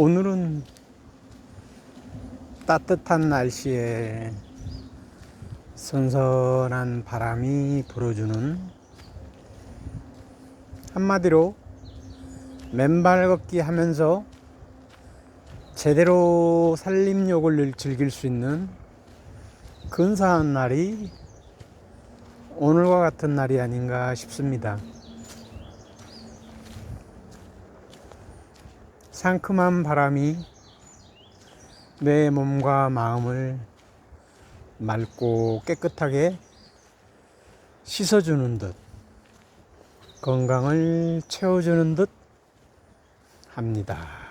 오늘은 따뜻한 날씨에 선선한 바람이 불어주는 한마디로 맨발 걷기 하면서 제대로 산림욕을 즐길 수 있는 근사한 날이 오늘과 같은 날이 아닌가 싶습니다. 상큼한 바람이 내 몸과 마음을 맑고 깨끗하게 씻어주는 듯 건강을 채워주는 듯 합니다.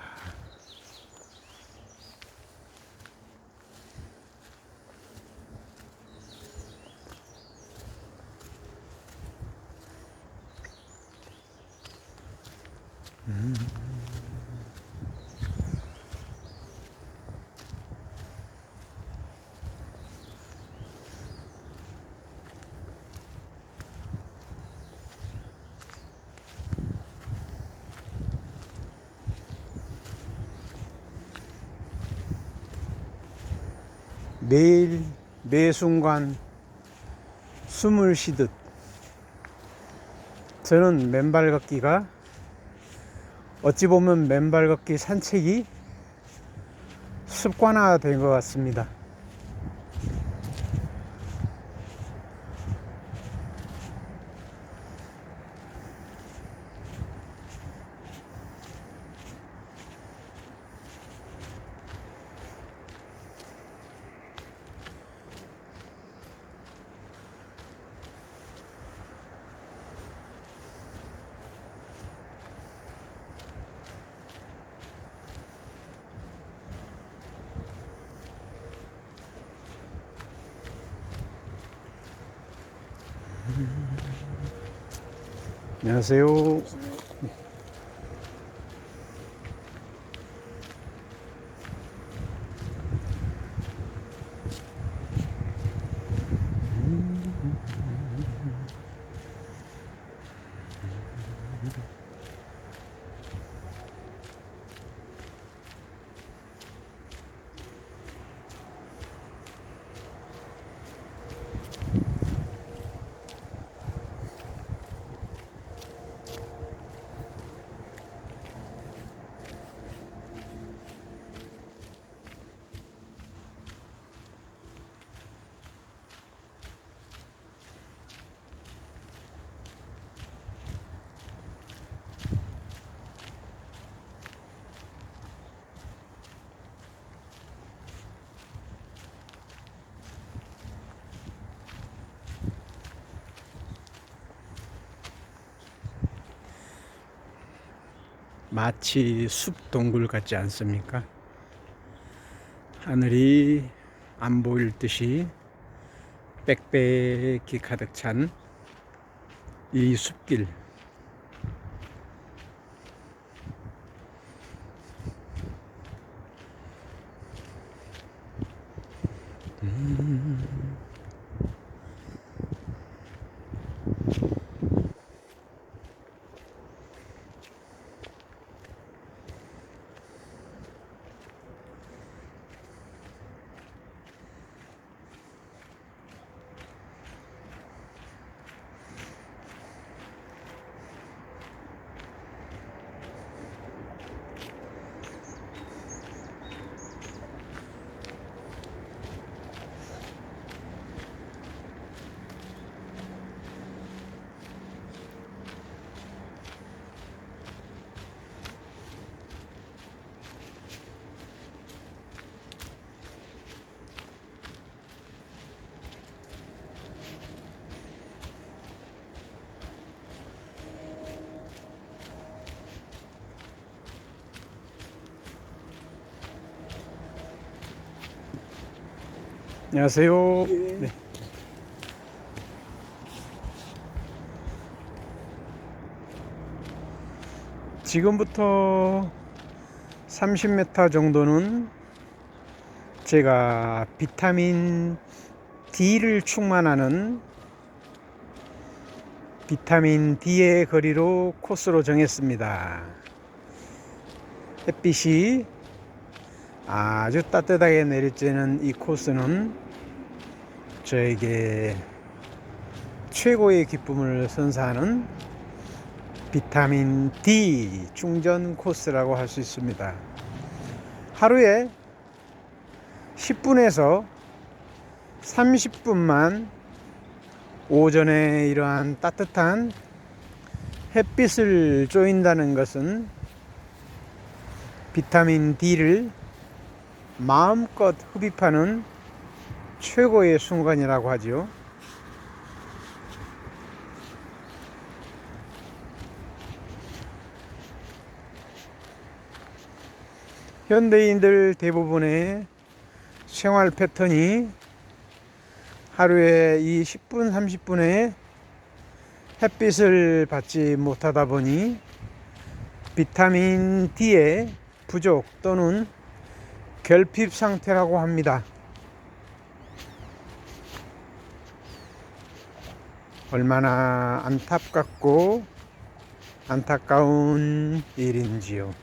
매일 매 순간 숨을 쉬듯 저는 맨발 걷기가 어찌 보면 맨발 걷기 산책이 습관화된 것 같습니다. 안녕하세요. 마치 숲 동굴 같지 않습니까? 하늘이 안 보일 듯이 빽빽히 가득 찬 이 숲길. 안녕하세요. 네. 지금부터 30m 정도는 제가 비타민 D를 충만하는 비타민 D의 거리로 코스로 정했습니다. 햇빛이 아주 따뜻하게 내리쬐는 이 코스는 저에게 최고의 기쁨을 선사하는 비타민 D 충전 코스라고 할 수 있습니다. 하루에 10분에서 30분만 오전에 이러한 따뜻한 햇빛을 쬐인다는 것은 비타민 D를 마음껏 흡입하는 최고의 순간이라고 하지요. 현대인들 대부분의 생활 패턴이 하루에 이 10분, 30분의 햇빛을 받지 못하다 보니 비타민 D의 부족 또는 결핍 상태라고 합니다. 얼마나 안타깝고 안타까운 일인지요.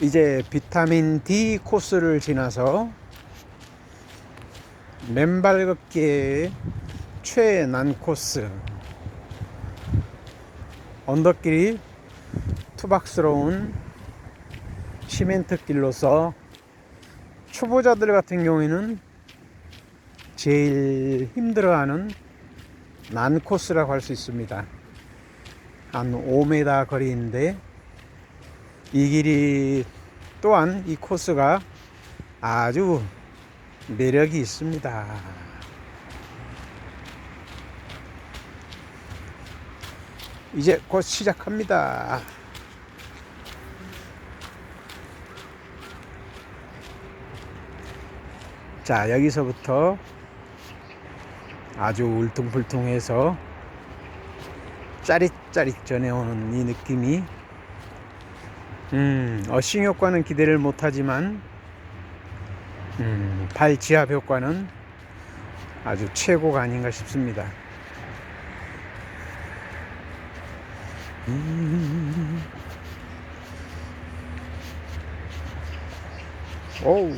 이제 비타민 D 코스를 지나서 맨발 걷기의 최난 코스 언덕길이 투박스러운 시멘트 길로서 초보자들 같은 경우에는 제일 힘들어하는 난 코스라고 할 수 있습니다. 한 5m 거리인데 이 길이 또한 이 코스가 아주 매력이 있습니다. 이제 곧 시작합니다. 자, 여기서부터 아주 울퉁불퉁해서 짜릿 짜릿 전해오는 이 느낌이 음, 어싱 효과는 기대를 못하지만 음, 발 지압 효과는 아주 최고가 아닌가 싶습니다. 음. 오우.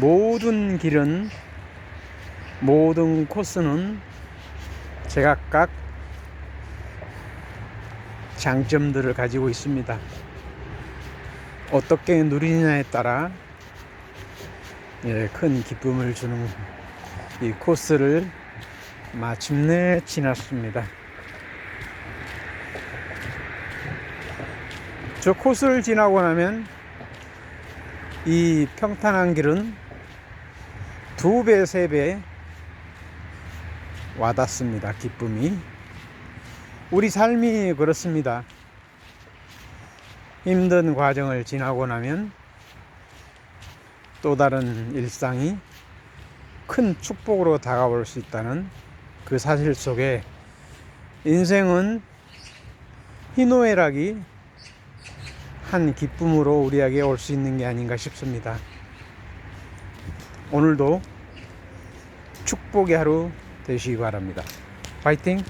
모든 길은 모든 코스는 제각각 장점들을 가지고 있습니다. 어떻게 누리느냐에 따라 예, 큰 기쁨을 주는 이 코스를 마침내 지났습니다. 저 코스를 지나고 나면 이 평탄한 길은 두 배, 세 배 와닿습니다. 기쁨이. 우리 삶이 그렇습니다. 힘든 과정을 지나고 나면 또 다른 일상이 큰 축복으로 다가올 수 있다는 그 사실 속에 인생은 희노애락이 한 기쁨으로 우리에게 올 수 있는 게 아닌가 싶습니다. 오늘도 축복의 하루 되시기 바랍니다. 파이팅!